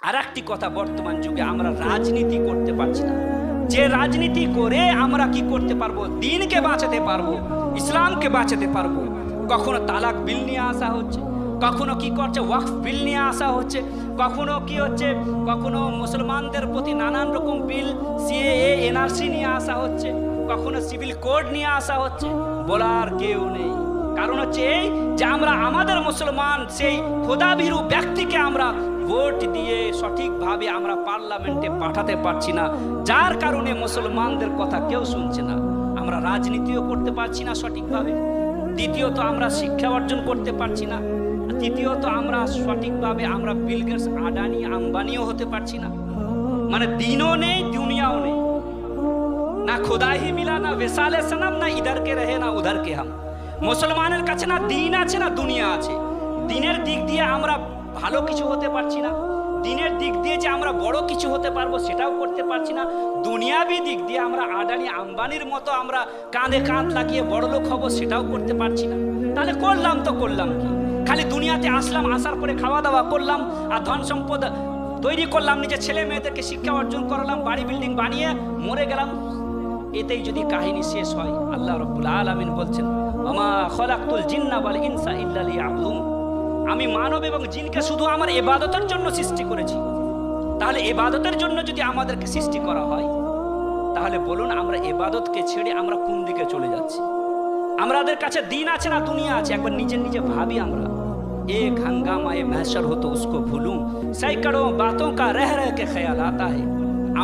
আর একটি কথা বর্তমান যুগে আমরা রাজনীতি করতে পারছি না। যে রাজনীতি করে আমরা কি করতে পারব? দিনকে বাঁচাতে পারব, ইসলামকে বাঁচাতে পারব। কখনো তালাক বিল নিয়ে আসা হচ্ছে, কখনো কি করছে, ওয়াকফ বিল নিয়ে আসা হচ্ছে, কখনো কি হচ্ছে, কখনো মুসলমানদের প্রতি নানান রকম বিল, সিএএ, এনআরসি নিয়ে আসা হচ্ছে, কখনো সিভিল কোড নিয়ে আসা হচ্ছে, বলার কেউ নেই। কারণ হচ্ছে এই যে আমরা আমাদের মুসলমান, সেই খোদাভীরু ব্যক্তিকে আমরা ভোট দিয়ে সঠিকভাবে আমরা পার্লামেন্টে পাঠাতে পারছি না। যার কারণে মুসলমানদের কথা কেউ শুনছে না। আমরা রাজনীতিও করতে পারছি না সঠিকভাবে। দ্বিতীয়ত আমরা শিক্ষা অর্জন করতে পারছি না। তৃতীয়ত আমরা সঠিকভাবে আমরা বিলগেটস আডানি আম্বানিও হতে পারছি না। মানে দিনও নেই, দুনিয়াও নেই। না খুদা হি মিলা, না বেসালে সনম না ইধার রহে, না উধার কে হাম। মুসলমানের কাছে না দিন আছে না দুনিয়া আছে। দিনের দিক দিয়ে আমরা ভালো কিছু হতে পারছি না। দিনের দিক দিয়ে যে আমরা বড় কিছু হতে পারব সেটাও করতে পারছি না। দুনিয়াবি দিক দিয়ে আমরা আদানি আম্বানির মতো আমরা কাঁধে কাঁধ লাগিয়ে বড় লোক হব সেটাও করতে পারছি না। তাহলে করলাম তো করলাম কি? খালি দুনিয়াতে আসলাম, আসার পরে খাওয়া দাওয়া করলাম, আর ধন সম্পদ তৈরি করলাম, নিজের ছেলে মেয়েদেরকে শিক্ষা অর্জন করালাম, বাড়ি বিল্ডিং বানিয়ে মরে গেলাম। এতেই যদি কাহিনী শেষ হয়, আল্লাহ রব্বুল আলামিন বলছেন আমা খলাকতুল জিন্না ওয়াল ইনসা ইল্লা লিয়াবুদুন আমি মানব এবং জিনকে শুধু আমার ইবাদতের জন্য সৃষ্টি করেছি তাহলে ইবাদতের জন্য যদি আমাদেরকে সৃষ্টি করা হয় তাহলে বলুন আমরা ইবাদতকে ছেড়ে আমরা কোন দিকে চলে যাচ্ছি আমাদের কাছে দিন আছে না দুনিয়া আছে একবার নিজে নিজে ভাবি আমরা एक हंगामा ये महशर हो तो उसको भूलूं सैकड़ों बातों का रह रह के ख्याल आता है